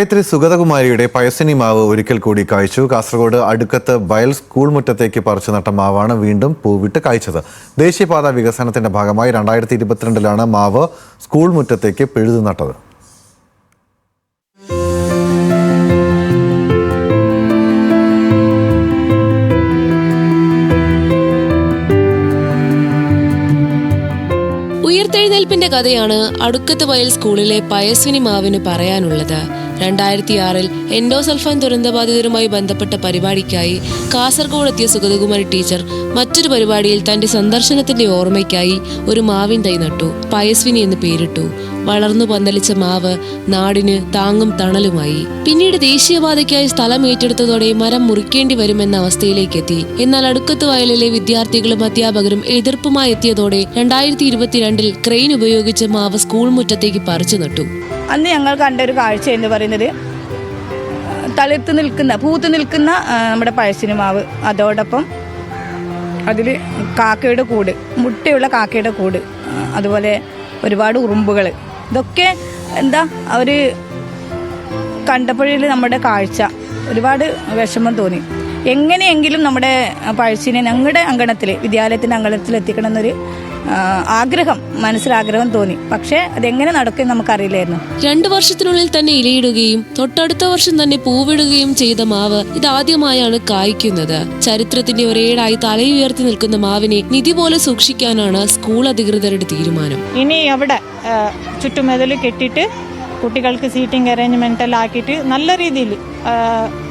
ഗായത്രി സുഗതകുമാരിയുടെ പയസിനി മാവ് ഒരിക്കൽ കൂടി കായ്ച്ചു. കാസർഗോഡ് അടുക്കത്ത് ബയൽ സ്കൂൾ മുറ്റത്തേക്ക് പറിച്ചു നട്ട മാവാണ് വീണ്ടും പൂവിട്ട് കായ്ച്ചത്. ദേശീയപാത വികസനത്തിന്റെ ഭാഗമായി രണ്ടായിരത്തി ഇരുപത്തിരണ്ടിലാണ് മാവ് സ്കൂൾ മുറ്റത്തേക്ക് പിഴുതു നട്ടത്. ഉയർത്തെഴുന്നേൽപ്പിന്റെ കഥയാണ് അടുക്കത്ത് വയൽ സ്കൂളിലെ പയസ്വിനി മാവിന് പറയാനുള്ളത്. രണ്ടായിരത്തി ആറിൽ എൻഡോസൾഫാൻ ദുരന്തബാധിതരുമായി ബന്ധപ്പെട്ട പരിപാടിക്കായി കാസർഗോഡ് എത്തിയ സുഗതകുമാരി ടീച്ചർ മറ്റൊരു പരിപാടിയിൽ തന്റെ സന്ദർശനത്തിന്റെ ഓർമ്മയ്ക്കായി ഒരു മാവിൻ തൈ നട്ടു പയസ്വിനി എന്ന് പേരിട്ടു. വളർന്നു പന്തലിച്ച മാവ് നാടിന് താങ്ങും തണലുമായി. പിന്നീട് ദേശീയപാതയ്ക്കായി സ്ഥലം ഏറ്റെടുത്തതോടെ മരം മുറിക്കേണ്ടി വരുമെന്ന അവസ്ഥയിലേക്ക് എത്തി എന്നാൽ അടുക്കത്ത് വയലിലെ വിദ്യാർത്ഥികളും അധ്യാപകരും എതിർപ്പുമായി എത്തിയതോടെ രണ്ടായിരത്തി ഇരുപത്തിരണ്ടിൽ ക്രെയിൻ ഉപയോഗിച്ച് മാവ് സ്കൂൾ മുറ്റത്തേക്ക് പറിച്ചു നട്ടു. അന്ന് ഞങ്ങൾ കണ്ട ഒരു കാഴ്ച എന്ന് പറയുന്നത് തളിർത്ത് നിൽക്കുന്ന പൂത്ത് നിൽക്കുന്ന നമ്മുടെ പഴശ്ശിനി മാവ്. അതോടൊപ്പം അതിൽ കാക്കയുടെ കൂട് മുട്ടയുള്ള കാക്കയുടെ കൂട് അതുപോലെ ഒരുപാട് ഉറുമ്പുകൾ ഇതൊക്കെ എന്താ അവർ കണ്ടപ്പോഴിൽ നമ്മുടെ കാഴ്ച ഒരുപാട് വിഷമം തോന്നി. എങ്ങനെയെങ്കിലും നമ്മുടെ പഴശ്ശിനെ ഞങ്ങളുടെ അങ്കണത്തിൽ വിദ്യാലയത്തിന്റെ അങ്കണത്തിൽ എത്തിക്കണം എന്നൊരു ആഗ്രഹം മനസ്സിലാഗ്രഹം തോന്നി. പക്ഷേ അതെങ്ങനെ നടക്കും നമുക്കറിയില്ലായിരുന്നു. രണ്ടു വർഷത്തിനുള്ളിൽ തന്നെ ഇലയിടുകയും തൊട്ടടുത്ത വർഷം തന്നെ പൂവിടുകയും ചെയ്ത മാവ് ഇതാദ്യമായാണ് കായ്ക്കുന്നത്. ചരിത്രത്തിന്റെ ഒരേടായി തലയുയർത്തി നിൽക്കുന്ന മാവിനെ നിധി പോലെ സൂക്ഷിക്കാനാണ് സ്കൂൾ അധികൃതരുടെ തീരുമാനം. ഇനി അവിടെ ചുറ്റുമതിൽ കെട്ടിയിട്ട് കുട്ടികൾക്ക് സീറ്റിംഗ് അറേഞ്ച്മെന്റ് എല്ലാം ആക്കിയിട്ട് നല്ല രീതിയിൽ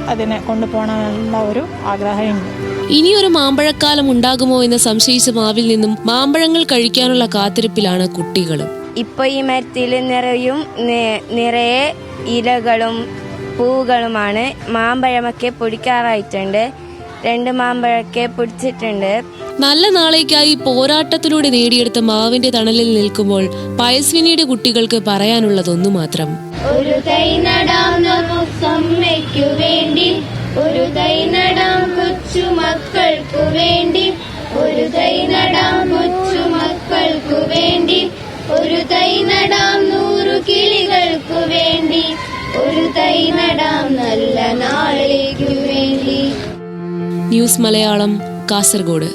അതിനെ കൊണ്ടുപോകണമെന്നുള്ള ഒരു ആഗ്രഹമുണ്ട്. ഇനിയൊരു മാമ്പഴക്കാലം ഉണ്ടാകുമോ എന്ന് സംശയിച്ച മാവിൽ നിന്നും മാമ്പഴങ്ങൾ കഴിക്കാനുള്ള കാത്തിരിപ്പിലാണ് കുട്ടികളും. ഇപ്പൊ ഈ മരത്തിൽ നിറയും നിറയെ ഇലകളും പൂവുകളുമാണ് മാമ്പഴമൊക്കെ പൊടിക്കാറായിട്ടുണ്ട്. രണ്ട് മാമ്പഴമൊക്കെ പിടിച്ചിട്ടുണ്ട്. നല്ല നാളേക്കായി പോരാട്ടത്തിലൂടെ നേടിയെടുത്ത മാവിന്റെ തണലിൽ നിൽക്കുമ്പോൾ പയസ്വിനിയുടെ കുട്ടികൾക്ക് പറയാനുള്ളതൊന്നു മാത്രം. ഒരു തൈ നടാം നമുക്കമ്മയ്ക്കു വേണ്ടി. ഒരു തൈ നടാം കൊച്ചു മക്കൾക്കു വേണ്ടി. ഒരു തൈ നടാം കൊച്ചു മക്കൾക്കു വേണ്ടി. ഒരു തൈ നടാം ന്യൂസ് മലയാളം കാസർഗോഡ്.